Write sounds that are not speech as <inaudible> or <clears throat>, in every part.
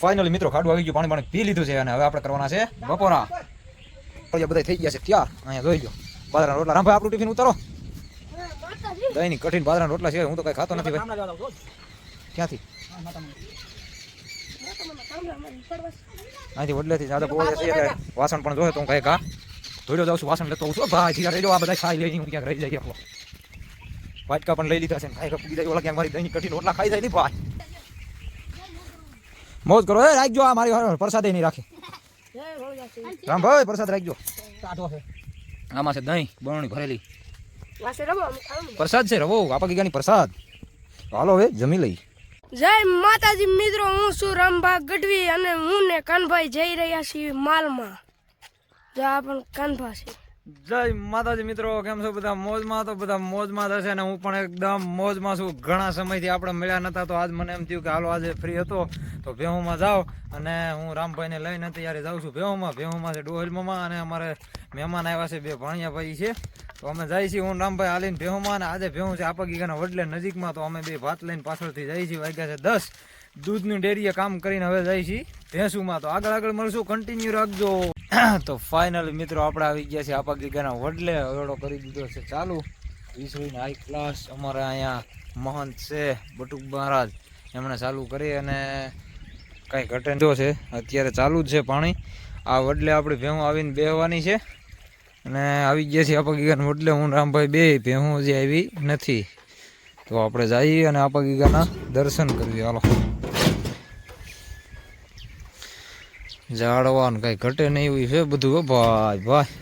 Finally મિત્રો, ખાડું આવી ગયું, પાણી પાણી પી લીધું છે અને હવે આપણે કરવાના છે બપોરા બધા થઈ ગયા છે ત્યાર અહીંયા જોઈ લો. બાદરા રોટલા. રામભાઈ, આપણું ટિફિન ઉતારો. દહીંની કઠિન બાદરા રોટલા છે, હું તો કઈ ખાતો નથી ભાઈ. ક્યાંથી? અહીંથી વડલેથી જાદા બોલે છે વાસણ પણ જોયે તો હું કઈ કા ધોડ્યો જાઉં છું, વાસણ લેતો આવું છું. ભાઈ ધીરા રહેજો આ બધા ખાઈ લઈ હું ક્યાંક રહી જાય આપણો વાટકા પણ લઈ લીધા છે ખાઈ કપી જાય, ઓલા ક્યાંક મારી દહીં કઠિન રોટલા ખાઈ જાય નહીં ભાઈ. મોજ કરો. એ રાખજો આ મારી હારે પ્રસાદે નહીં રાખે. રામભાઈ પ્રસાદ રાખજો. આમાં છે દહીં બરણી ભરેલી. પ્રસાદ છે રવો આપા ગીગાની પ્રસાદ. હાલો હવે જમી લઈ જય માતાજી મિત્રો હું છું રામભા ગઢવી અને હું ને કાનભાઈ જઈ રહ્યા છીએ માલમાં. જો આપણ કાનભા છે. જય માતાજી મિત્રો, કેમ છો? બધા મોજમાં તો બધા મોજમાં જ હશે ને હું પણ એકદમ મોજમાં છું. ઘણા સમયથી આપણે મળ્યા નતા, તો આજ મને એમ થયું કે હાલો આજે ફ્રી હતો, તો ભેહુમાં જાઓ અને હું રામભાઈને લઈને તૈયારી જાઉં છું ભેહુમાં. ભેહુમાં છે ડોહલમાં અને અમારે મહેમાન આવ્યા છે, બે ભાણિયા ભાઈ છે. તો અમે જઈએ છીએ, હું રામભાઈ હાલીને ભેહુમાં અને આજે ભેહું છે આપગીગાના વડલે નજીકમાં, તો અમે બે ભાત લઈને પાછળથી જઈએ છીએ. વાગ્યા છે દસ. દૂધની ડેરીએ કામ કરીને હવે જઈએ છીએ ભેંસુમાં. તો આગળ આગળ મળશું. કન્ટિન્યુ રાખજો. <clears throat> તો ફાઇનલ મિત્રો આપણે આવી ગયા છે આપા ગીગાના વડલે અવેડો કરી દીધો છે ચાલુ. વિશ્વની હાઈ ક્લાસ અમારે અહીંયા મહંત છે, બટુક મહારાજ. એમણે ચાલુ કરી અને કાંઈ ઘટે જો છે, અત્યારે ચાલુ જ છે પાણી. આ વડલે આપણે ભેહું આવીને બેહવાની છે. અને આવી ગયા છે આપા ગીગાના વડલે. હું રામભાઈ બે ભેહું હજી આવી નથી. તો આપણે જઈએ અને આપા ગીગાના દર્શન કરવી હાલો. ઝાડવા ને કઈ ઘટે નહીં એવું છે બધું ભાઈ ભાઈ.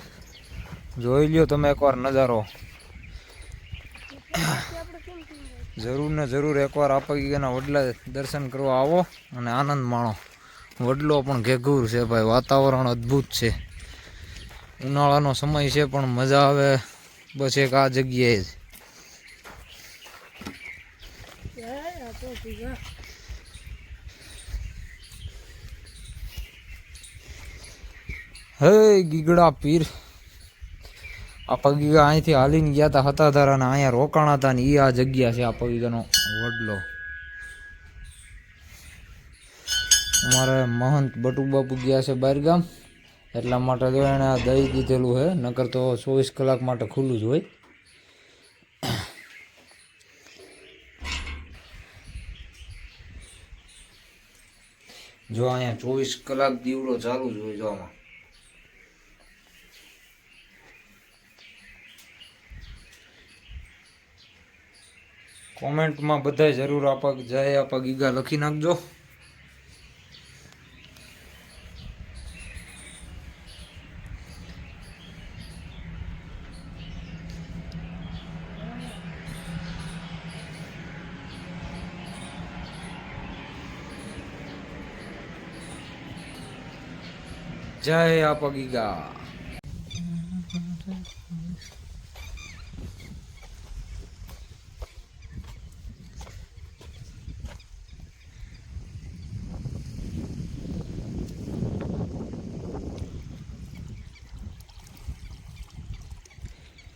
જોઈ લ્યો તમે એકવાર નજારો. જરૂર ને જરૂર એકવાર આપગીના વડલા દર્શન કરવા આવો અને આનંદ માણો. વડલો પણ ઘેઘૂર છે ભાઈ, વાતાવરણ અદ્ભુત છે. ઉનાળાનો સમય છે પણ મજા આવે બસ એક આ જગ્યાએ જ. હે, ગીગડા પીર. આ પગીગા અહીંથી હાલીને ગયા હતા હતા તારા ને અહીંયા રોકાણા હતા ને એ આ જગ્યા છે આ પગીગાનો વડલો. અમારે મહંત બટુબાપુ ગયા છે બહાર ગામ, એટલા માટે તો એણે આ દહીં દીધેલું છે નકર તો ચોવીસ કલાક માટે ખુલ્લું જ હોય. જો અહીંયા ચોવીસ કલાક દીવડો ચાલુ જ હોય જો આમાં. કોમેન્ટમાં બધાય જરૂર આપક જય આપક ગીગા લખી નાખજો. જય આપ ગીગા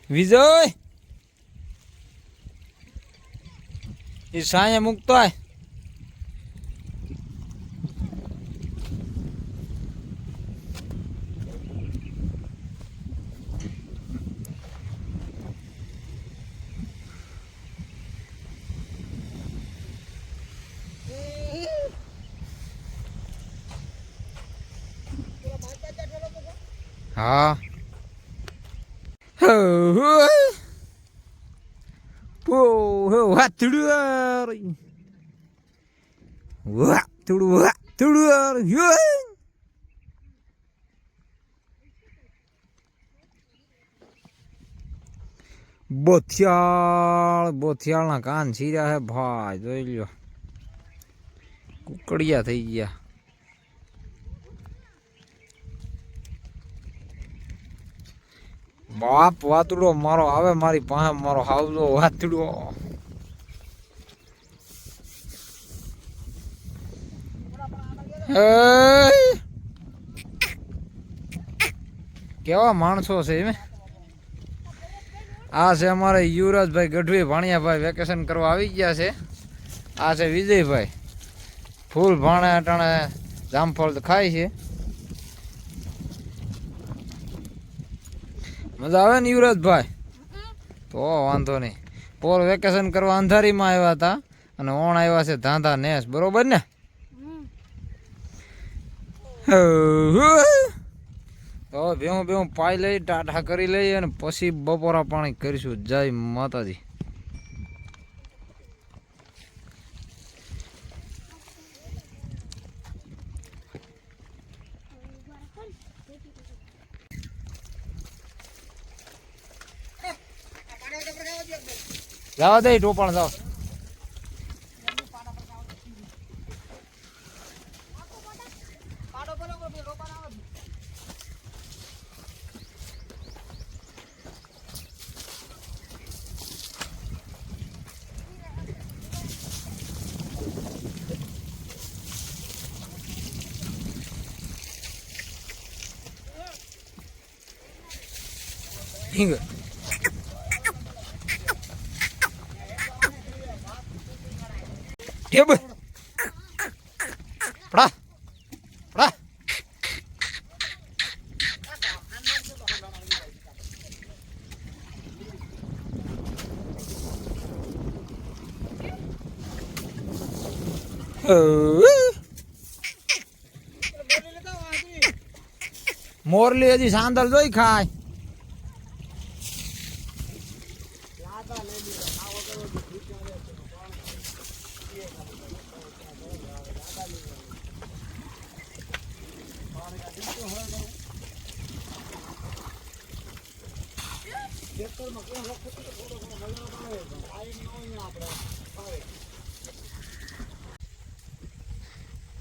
વિજય એ સાયા મૂકતો આય બોથિયાળ બોથિયાળના કાન છીર્યા હે ભાઈ જોઈ લ્યો કુકડિયા થઈ ગયા બાપ વાતડો મારો, આવે મારી પાસે મારો હાવલો વાતડો! કેવા માણસો છે એમ? આ છે અમારે યુવરાજભાઈ ગઢવી ભાણિયાભાઈ વેકેશન કરવા આવી ગયા છે. આ છે વિજયભાઈ. ફૂલ ભાણે અટાણે જામફળ ખાય છે. મજા આવે ને યુવરાજભાઈ? તો વાંધો નહીં. પોલ વેકેશન કરવા અંધારીમાં આવ્યા હતા અને ઓણ આવ્યા છે ધાંધા નેસ, બરોબર ને? તો ભેહું ભેહું પાઈ લઈ ટાટા કરી લઈ અને પછી બપોરા પાણી કરીશું. જય માતાજી. જવા દે ટોપણ જાવ. હિંગ. ટેબ પડા પડા મોરલી હજી સાંદલ જોઈ ખાય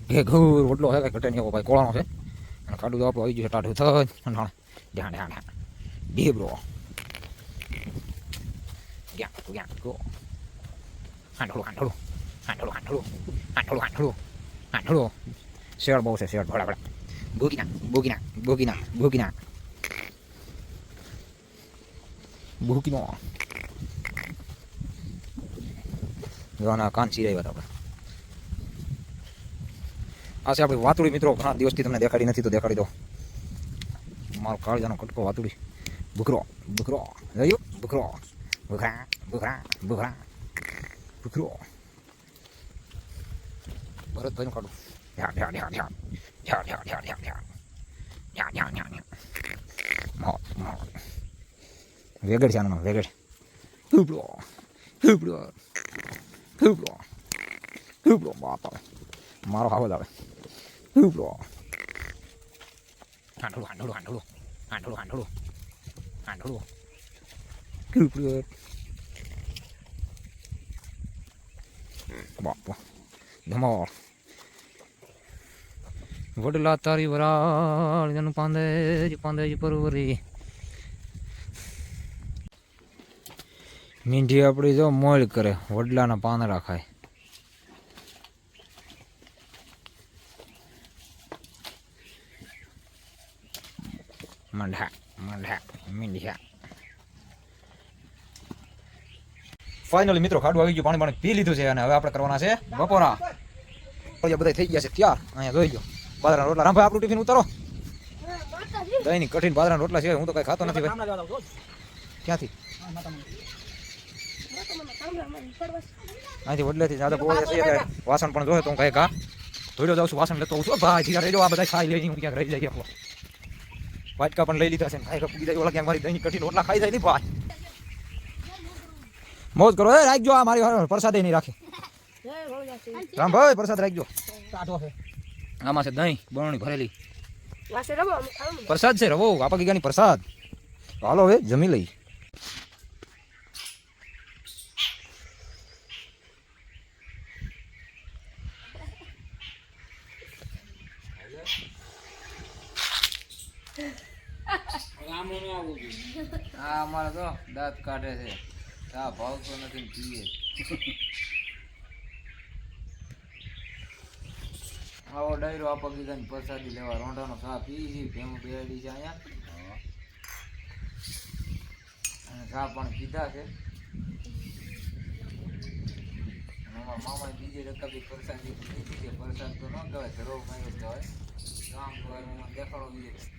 ઘે ઘૂર રોટલો હે ઘટે નહીં ભાઈ કોળાનો છે. અને કાઢું આપણું આવી ગયું છે, ટાઢું થઈ ઢાણ ઢાણ ઢાણ ઢીબરો ગ્યાંકો ગ્યાંકો હાંડળું હાંડળું હાંડળું હાંડળું હાંડળું હાંડળું હાંડળું. શેર બહુ છે શેર ભોળા ભોળા ભૂગીના ભૂગીના ભૂગીના ભૂગીના. ભૂકીનો જોવાના કાન સિરાય વાત આપણે. આ આપણી વાતુડી મિત્રો. ઘણા દિવસથી તમને દેખાડી નથી તો દેખાડી દો. મારો કાળજાનો કટકો વાતુડી બુકરો બુકરો રહ્યો બુકરો ભૂખરા. ભૂખરા ભૂખરા, ભૂખરો. ભરતભાઈનું કાઢું ધ્યાન ધ્યાન ધ્યાન ધ્યાન. ધ્યાન ધ્યાન ધ્યાન ધ્યાન ધ્યાન. ધ્યાન ધ્યાન ધ્યાન મોત મોત. વેગડ છે આનો વેગડ. હુબડો હુબડો હુબડો હુબડો બાપ આવે મારો આવાજ આવે. Hyvä. Hän haluaa, hän haluaa, hän haluaa. Hän haluaa, hän haluaa. Hän haluaa. Hyvä. Vappa. Jamaa. વડલા તારી વરાળ એનું પાંદેજ પાંદેજ પરવરી મીંઢી આપણી જો મોલ કરે વડલાના પાંદડા ખાય મંઢા મંઢા મીંઢિયા ફાઇનલી મિત્રો, ખાડું આવી ગયું, પાણી પાણી પી લીધું છે અને હવે આપણે કરવાના છે બપોરા. બધા થઈ ગયા છે ત્યાર. અહીંયા જોઈ ગયો બાદરા રોટલા. રામભાઈ આપણું ટિફિન ઉતારો. દહીં ની કઠિન બાદરા રોટલા છે, હું તો કઈ ખાતો નથી ભાઈ. ક્યાંથી? અહીંથી વડલેથી જ્યાદા બોલે છે વાસણ પણ જોયે તો હું કઈ કા ધોઈલો જાઉં છું, વાસણ લેતો છું. ભાઈ ધીરા રહેજો, આ બધા ખાઈ લઈ હું ક્યાંક રહી જાય આપણો વાટકા પણ લઈ લીધા છે. ભાઈ પૂગી જાય ઓલા ક્યાંક મારી દહીં કઠિન રોટલા ખાઈ જાય નહીં ભાઈ. મોજ કરો એ રાખજો આ મારી હારે પ્રસાદ નહીં રાખે. રામ ભાઈ પ્રસાદ રાખજો. આમાં છે દહીં બરણી ભરેલી. પ્રસાદ છે રવો આપા ગીગાની પ્રસાદ. હાલો હવે જમી લઈ લાગવું જોઈએ હા અમારે તો દાંત કાઢે છે. આ ભાવ તો નથી પીએ. આવો ડાયરો આપો કીધા પ્રસાદી લેવા. રોંઢાનો સા પી છે ભેમ બેડી છે અહીંયા. અને સા પણ કીધા છે. મામા બીજી રકાબી પ્રસાદી પ્રસાદ તો ન કહેવાય ધરો માર્યો કહેવાય. કામ કરવાનું દેખાડો બીજે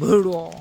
સાંભળો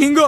ಹಿಂಗು